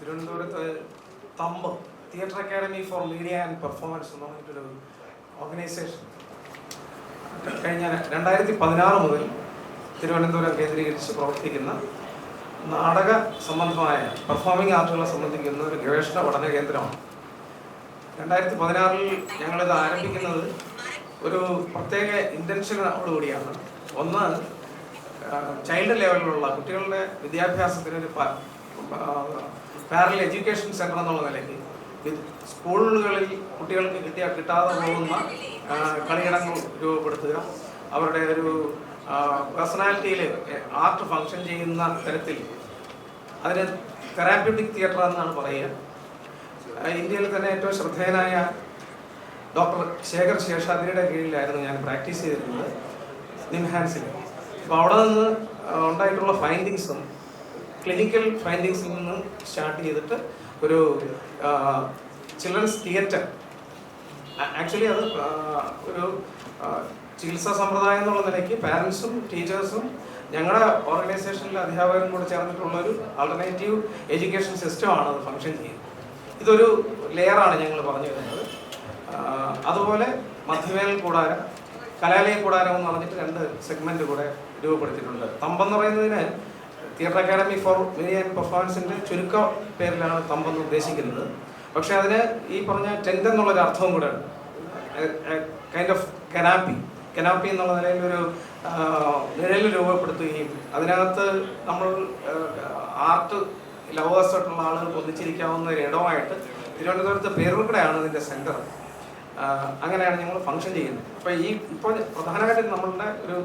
തിരുവനന്തപുരത്ത് Thampu theatre academy for media and performance എന്ന് പറഞ്ഞിട്ടൊരു ഓർഗനൈസേഷൻ. കഴിഞ്ഞ രണ്ടായിരത്തി പതിനാറ് മുതൽ തിരുവനന്തപുരം കേന്ദ്രീകരിച്ച് പ്രവർത്തിക്കുന്ന നാടക സംബന്ധമായ പെർഫോമിംഗ് ആർട്ടുകളെ സംബന്ധിക്കുന്ന ഒരു ഗവേഷണ പഠന കേന്ദ്രമാണ്. രണ്ടായിരത്തി പതിനാറിൽ ഞങ്ങളിത് ആരംഭിക്കുന്നത് ഒരു പ്രത്യേക ഇന്റൻഷനോടുകൂടിയാണ് ഒന്ന് ചൈൽഡ് ലെവലിലുള്ള കുട്ടികളുടെ വിദ്യാഭ്യാസത്തിന് ഒരു പാരൽ എഡ്യൂക്കേഷൻ സെന്റർ എന്നുള്ള നിലയ്ക്ക്. സ്കൂളുകളിൽ കുട്ടികൾക്ക് കിട്ടിയ കിട്ടാതെ പോകുന്ന കളിയിടങ്ങൾ രൂപപ്പെടുത്തുക. അവരുടെ ഒരു പേഴ്സണാലിറ്റിയിൽ ആർട്ട് ഫങ്ഷൻ ചെയ്യുന്ന തരത്തിൽ അതിന് തെറാപ്യൂട്ടിക് തിയേറ്റർ എന്നാണ് പറയുക. ഇന്ത്യയിൽ തന്നെ ഏറ്റവും ശ്രദ്ധേയനായ ഡോക്ടർ ശേഖർ ശേഷാദ്രിയുടെ കീഴിലായിരുന്നു ഞാൻ പ്രാക്ടീസ് ചെയ്തിരുന്നത് നിംഹാൻസിൽ അപ്പോൾ അവിടെ നിന്ന് ഉണ്ടായിട്ടുള്ള ഫൈൻഡിങ്സും ക്ലിനിക്കൽ ഫൈൻഡിങ്സിൽ നിന്ന് സ്റ്റാർട്ട് ചെയ്തിട്ട് ഒരു ചിൽഡ്രൻസ് തിയേറ്റർ ആക്ച്വലി അത് ഒരു ചികിത്സാ സമ്പ്രദായം എന്നുള്ള നിലയ്ക്ക് പാരൻസും ടീച്ചേഴ്സും ഞങ്ങളുടെ ഓർഗനൈസേഷനിലെ അധ്യാപകരും കൂടെ ചേർന്നിട്ടുള്ള ഒരു ആൾട്ടർനേറ്റീവ് എഡ്യൂക്കേഷൻ സിസ്റ്റമാണ് അത് ഫങ്ഷൻ ചെയ്യുന്നത്. ഇതൊരു ലെയറാണ് ഞങ്ങൾ പറഞ്ഞു വരുന്നത്. അതുപോലെ മധ്യവേൽ കൂടാരം കലാലയ കൂടാരം എന്ന് പറഞ്ഞിട്ട് രണ്ട് സെഗ്മെന്റ് കൂടെ രൂപപ്പെടുത്തിയിട്ടുണ്ട്. തമ്പെന്ന് പറയുന്നതിന് theatre academy for media and പെർഫോമൻസിന്റെ ചുരുക്ക പേരിലാണ് തമ്പെന്ന് ഉദ്ദേശിക്കുന്നത്. പക്ഷെ അതിന് ഈ പറഞ്ഞ ടെന്റ് എന്നുള്ളൊരു അർത്ഥവും കൂടെ ഉണ്ട്. കൈൻഡ് ഓഫ് കനാപ്പി കനാപ്പി എന്നുള്ള നിലയിൽ ഒരു നിഴൽ രൂപപ്പെടുത്തുകയും അതിനകത്ത് നമ്മൾ ആർട്ട് ലവേഴ്സായിട്ടുള്ള ആളുകൾ ഒന്നിച്ചിരിക്കാവുന്ന ഒരു ഇടമായിട്ട് തിരുവനന്തപുരത്ത് പേരൂർക്കടയാണ് ഇതിന്റെ സെന്റർ അങ്ങനെയാണ് ഞങ്ങൾ ഫങ്ഷൻ ചെയ്യുന്നത്. അപ്പോൾ ഈ ഇപ്പോൾ പ്രധാനമായിട്ടും നമ്മളുടെ ഒരു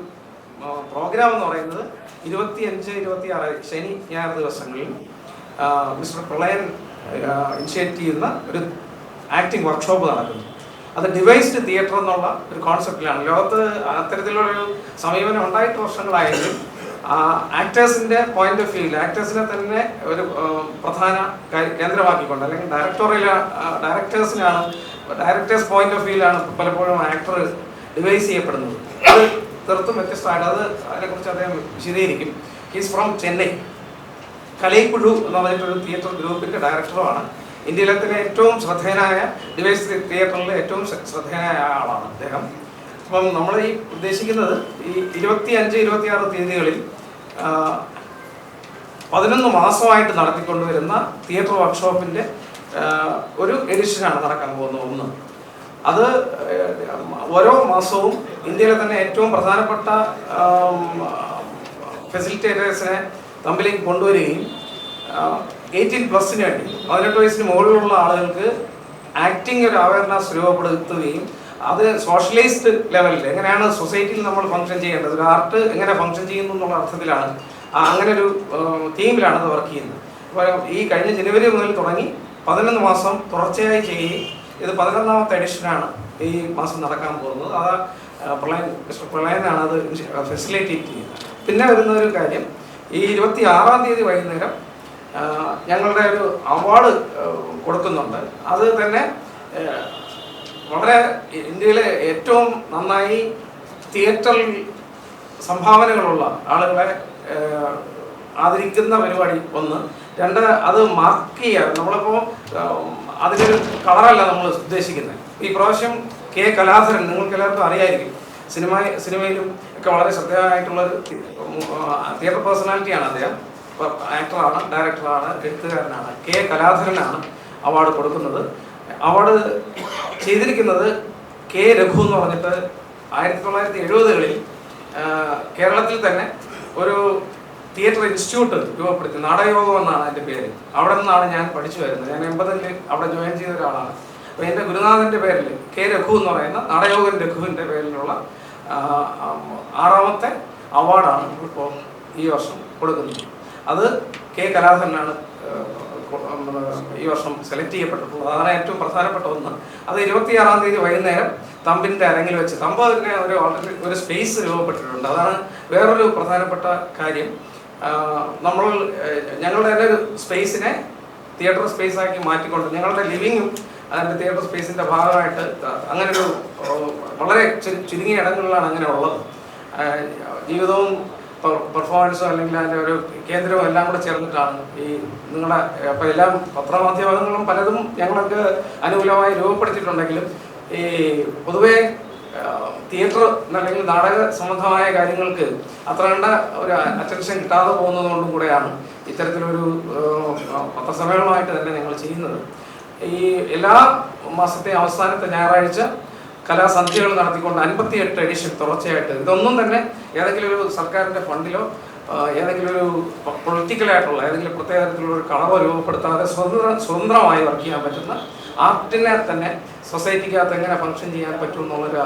പ്രോഗ്രാം എന്ന് പറയുന്നത് ഇരുപത്തി അഞ്ച് ഇരുപത്തി ആറ് ശനി ഞായർ ദിവസങ്ങളിൽ മിസ്റ്റർ പ്രളയൻ ഇനിഷ്യേറ്റ് ചെയ്യുന്ന ഒരു ആക്ടിംഗ് വർക്ക്ഷോപ്പ് നടക്കുന്നു. അത് ഡിവൈസ്ഡ് തിയേറ്റർ എന്നുള്ള ഒരു കോൺസെപ്റ്റിലാണ് ലോകത്ത് അത്തരത്തിലുള്ളൊരു സമീപനം ഉണ്ടായിട്ട് വർഷങ്ങളായെങ്കിലും ആക്ടേഴ്സിന്റെ പോയിന്റ് ഓഫ് വ്യൂവിൽ ആക്ടേഴ്സിനെ തന്നെ ഒരു പ്രധാന കേന്ദ്രമാക്കിക്കൊണ്ട് അല്ലെങ്കിൽ ഡയറക്ടോറിയൽ ഡയറക്ടേഴ്സിനാണ് ഡയറക്ടേഴ്സ് പോയിന്റ് ഓഫ് വ്യൂവിലാണ് പലപ്പോഴും ആക്ടർ ഡിവൈസ് ചെയ്യപ്പെടുന്നത്. അത് തീർത്തും വ്യത്യസ്തമായിട്ട്. അത് അതിനെക്കുറിച്ച് അദ്ദേഹം വിശദീകരിക്കും. ഹീസ് ഫ്രോം ചെന്നൈ കലൈക്കുഴു എന്ന് പറഞ്ഞിട്ടൊരു തിയേറ്റർ ഗ്രൂപ്പിന്റെ ഡയറക്ടറുമാണ് ഇന്ത്യയിലെ തന്നെ ഏറ്റവും ശ്രദ്ധേയനായ ഡിവൈസ് തിയേറ്ററിലെ ഏറ്റവും ശ്രദ്ധേയനായ ആളാണ് അദ്ദേഹം. അപ്പം നമ്മൾ ഈ ഉദ്ദേശിക്കുന്നത് ഈ ഇരുപത്തി അഞ്ച് ഇരുപത്തി ആറ് തീയതികളിൽ പതിനൊന്ന് മാസമായിട്ട് നടത്തിക്കൊണ്ടുവരുന്ന തിയേറ്റർ വർക്ക്ഷോപ്പിന്റെ ഒരു എഡിഷനാണ് നടക്കാൻ പോകുന്നത്. ഒന്ന് അത് ഓരോ മാസവും ഇന്ത്യയിലെ തന്നെ ഏറ്റവും പ്രധാനപ്പെട്ട ഫെസിലിറ്റേറ്റേഴ്സിനെ തമ്മിലേക്ക് കൊണ്ടുവരികയും എയ്റ്റീൻ പ്ലസിന് വേണ്ടി പതിനെട്ട് വയസ്സിന് മുകളിലുള്ള ആളുകൾക്ക് ആക്ടിങ് ഒരു അവയർനെസ് രൂപപ്പെടുത്തുകയും അത് സോഷ്യലൈസ്ഡ് ലെവലിൽ എങ്ങനെയാണ് സൊസൈറ്റിയിൽ നമ്മൾ ഫങ്ഷൻ ചെയ്യേണ്ടത് ഒരു ആർട്ട് എങ്ങനെ ഫങ്ഷൻ ചെയ്യുന്നു എന്നുള്ള അർത്ഥത്തിലാണ് അങ്ങനെ ഒരു തീമിലാണ് അത് വർക്ക് ചെയ്യുന്നത്. ഈ കഴിഞ്ഞ ജനുവരി മുതൽ തുടങ്ങി പതിനൊന്ന് മാസം തുടർച്ചയായി ചെയ്യുകയും ഇത് പതിനൊന്നാമത്തെ എഡിഷനാണ് ഈ മാസം നടക്കാൻ പോകുന്നത്. അത് ആ, പ്രളയൻ മിസ്റ്റർ പ്രളയനാണ് അത് ഫെസിലിറ്റേറ്റ് ചെയ്യുന്നത്. പിന്നെ വരുന്ന ഒരു കാര്യം ഈ ഇരുപത്തി ആറാം തീയതി വൈകുന്നേരം ഞങ്ങളുടെ ഒരു അവാർഡ് കൊടുക്കുന്നുണ്ട്. അത് തന്നെ വളരെ ഇന്ത്യയിലെ ഏറ്റവും നന്നായി തിയേറ്ററിൽ സംഭാവനകളുള്ള ആളുകളെ ആദരിക്കുന്ന പരിപാടി ഒന്ന്. രണ്ട് അത് മാർക്ക് ചെയ്യുക നമ്മളിപ്പോൾ അതിനൊരു കളറല്ല നമ്മൾ ഉദ്ദേശിക്കുന്നത്. ഈ പ്രാവശ്യം കെ കലാധരൻ നിങ്ങൾക്ക് എല്ലാവർക്കും അറിയായിരിക്കും സിനിമ സിനിമയിലും ഒക്കെ വളരെ ശ്രദ്ധേയമായിട്ടുള്ള ഒരു തിയേറ്റർ പേഴ്സണാലിറ്റിയാണ് അദ്ദേഹം. ആക്ടറാണ് ഡയറക്ടറാണ് എഴുത്തുകാരനാണ് കെ കലാധരനാണ് അവാർഡ് കൊടുക്കുന്നത്. അവാർഡ് ചെയ്തിരിക്കുന്നത് കെ രഘു എന്ന് പറഞ്ഞിട്ട് ആയിരത്തി തൊള്ളായിരത്തി എഴുപതുകളിൽ കേരളത്തിൽ തന്നെ ഒരു തിയേറ്റർ ഇൻസ്റ്റിറ്റ്യൂട്ട് രൂപപ്പെടുത്തി നാടകയോഗം എന്നാണ് അതിന്റെ പേര്. അവിടെ നിന്നാണ് ഞാൻ പഠിച്ചു വരുന്നത്. ഞാൻ എൺപതിൽ അവിടെ ജോയിൻ ചെയ്ത ഒരാളാണ്. അപ്പോൾ എന്റെ ഗുരുനാഥന്റെ പേരിൽ കെ രഘു എന്ന് പറയുന്ന നാടകയോഗൻ രഘുവിന്റെ പേരിലുള്ള ആറാമത്തെ അവാർഡാണ് ഇപ്പോൾ ഈ വർഷം കൊടുക്കുന്നത്. അത് കെ കലാധരനാണ് ഈ വർഷം സെലക്ട് ചെയ്യപ്പെട്ടിട്ടുള്ളത്. അതാണ് ഏറ്റവും പ്രധാനപ്പെട്ട ഒന്ന്. അത് ഇരുപത്തിയാറാം തീയതി വൈകുന്നേരം തമ്പിന്റെ അരങ്ങിൽ വെച്ച് തമ്പ് അതിന് ഒരു ഒരു സ്പേസ് രൂപപ്പെട്ടിട്ടുണ്ട്. അതാണ് വേറൊരു പ്രധാനപ്പെട്ട കാര്യം. നമ്മൾ ഞങ്ങളുടെ തന്നെ ഒരു സ്പേസിനെ തിയേറ്റർ സ്പേസ് ആക്കി മാറ്റിക്കൊണ്ട് ഞങ്ങളുടെ ലിവിങ്ങും അതിന്റെ തിയേറ്റർ സ്പേസിന്റെ ഭാഗമായിട്ട് അങ്ങനെ ഒരു വളരെ ചുരുങ്ങിയ ഇടങ്ങളിലാണ് അങ്ങനെ ഉള്ളത്. ജീവിതവും പെർഫോമൻസും അല്ലെങ്കിൽ അതിന്റെ ഒരു കേന്ദ്രവും എല്ലാം കൂടെ ചേർന്നിട്ടാണ് ഈ നിങ്ങളുടെ അപ്പം എല്ലാം പത്രമാധ്യമങ്ങളും പലതും ഞങ്ങൾക്ക് അനുകൂലമായി രൂപപ്പെടുത്തിയിട്ടുണ്ടെങ്കിലും ഈ പൊതുവേ തിയേറ്റർ അല്ലെങ്കിൽ നാടക സംബന്ധമായ കാര്യങ്ങൾക്ക് അത്ര കണ്ട ഒരു അറ്റൻഷൻ കിട്ടാതെ പോകുന്നതുകൊണ്ടും കൂടെയാണ് ഇത്തരത്തിലൊരു പത്രസമ്മേളനമായിട്ട് തന്നെ ഞങ്ങൾ ചെയ്യുന്നത്. ഈ എല്ലാ മാസത്തെ അവസാനത്തെ ഞായറാഴ്ച കലാസന്ധ്യകൾ നടത്തിക്കൊണ്ട് അൻപത്തിയെട്ട് എഡിഷൻ തുടർച്ചയായിട്ട് ഇതൊന്നും തന്നെ ഏതെങ്കിലും ഒരു സർക്കാരിന്റെ ഫണ്ടിലോ ഏതെങ്കിലും ഒരു പൊളിറ്റിക്കലായിട്ടുള്ള ഏതെങ്കിലും പ്രത്യേക തരത്തിലുള്ള ഒരു കളവോ രൂപപ്പെടുത്താതെ സ്വതന്ത്ര സ്വതന്ത്രമായി വർക്ക് ചെയ്യാൻ പറ്റുന്ന ആർട്ടിനെ തന്നെ സൊസൈറ്റിക്കകത്ത് എങ്ങനെ ഫങ്ഷൻ ചെയ്യാൻ പറ്റും എന്നുള്ളൊരു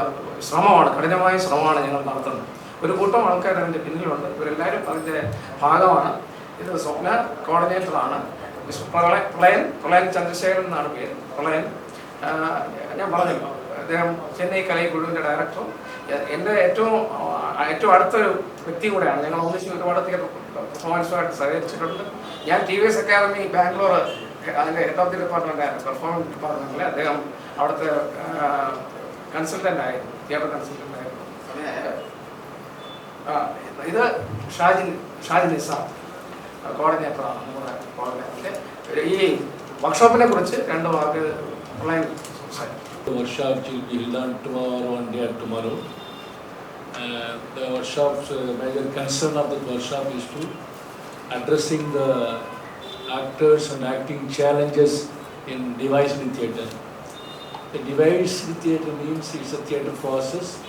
ശ്രമമാണ് കഠിനമായ ശ്രമമാണ് ഞങ്ങൾ നടത്തുന്നത്. ഒരു കൂട്ടം ആൾക്കാർ അതിന്റെ പിന്നിലുണ്ട്. ഇവരെല്ലാവരും അതിന്റെ ഭാഗമാണ്. ഇത് സ്വപ്ന കോർഡിനേറ്ററാണ് മിസ്റ്റർ പ്രളയ പ്രളയൻ പ്രളയൻ ചന്ദ്രശേഖരൻ എന്നാണ് പേര്. പ്രളയൻ ഞാൻ പറഞ്ഞല്ലോ. അദ്ദേഹം ചെന്നൈ കലൈക്കുഴുവിന്റെ ഡയറക്ടറും എന്റെ ഏറ്റവും ഏറ്റവും അടുത്തൊരു വ്യക്തി കൂടെയാണ്. ഞങ്ങൾ ഒന്നിച്ച് ഒരുപാട് തിയേറ്റർ പെർഫോമൻസുമായിട്ട് സഹകരിച്ചിട്ടുണ്ട്. ഞാൻ T V S academy Bangalore അതിന്റെ ഹെഡ് ഓഫ് ദി ഡിപ്പാർട്ട്മെന്റ് ആയിരുന്നു. പെർഫോമൻസ് ഡിപ്പാർട്ട്മെന്റിൽ അദ്ദേഹം അവിടുത്തെ കൺസൾട്ടന്റ് ആയിരുന്നു. തിയേറ്റർ കൺസൾട്ടന്റ് ആയിരുന്നു. ഇത് ഷാജി ഷാജി നിസാം കോർഡിനേറ്ററാണ് നമ്മുടെ കോർഡിനേറ്റർ ഈ വർക്ക്ഷോപ്പിനെ കുറിച്ച് രണ്ട് വാക്ക് ഓൺലൈൻ സംസാരിക്കും. The workshop will be held on tomorrow and day after tomorrow. Uh, The uh, workshop addressing the actors and acting challenges in devised theatre. The devised theatre means it's a theatre process,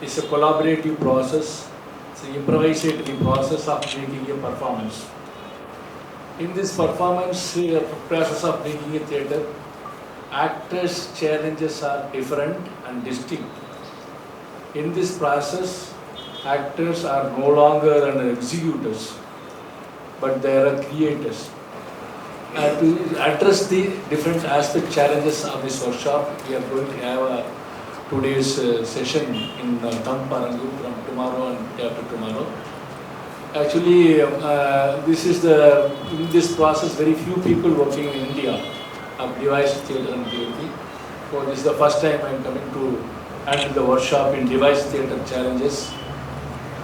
it's a collaborative process, it's an improvisatory process of making a performance. In this performance uh, process of making a theatre, actors' challenges are different and distinct. In this process, actors are no longer an executors, but they are creators. And to address the different aspect challenges of this workshop, we are going to have a two days uh, session in uh, from tomorrow and after tomorrow. Actually, uh, this is the, in this process, very few people working in India of device theatre and theatre. So this is the first time I am coming to handle the workshop in device theatre challenges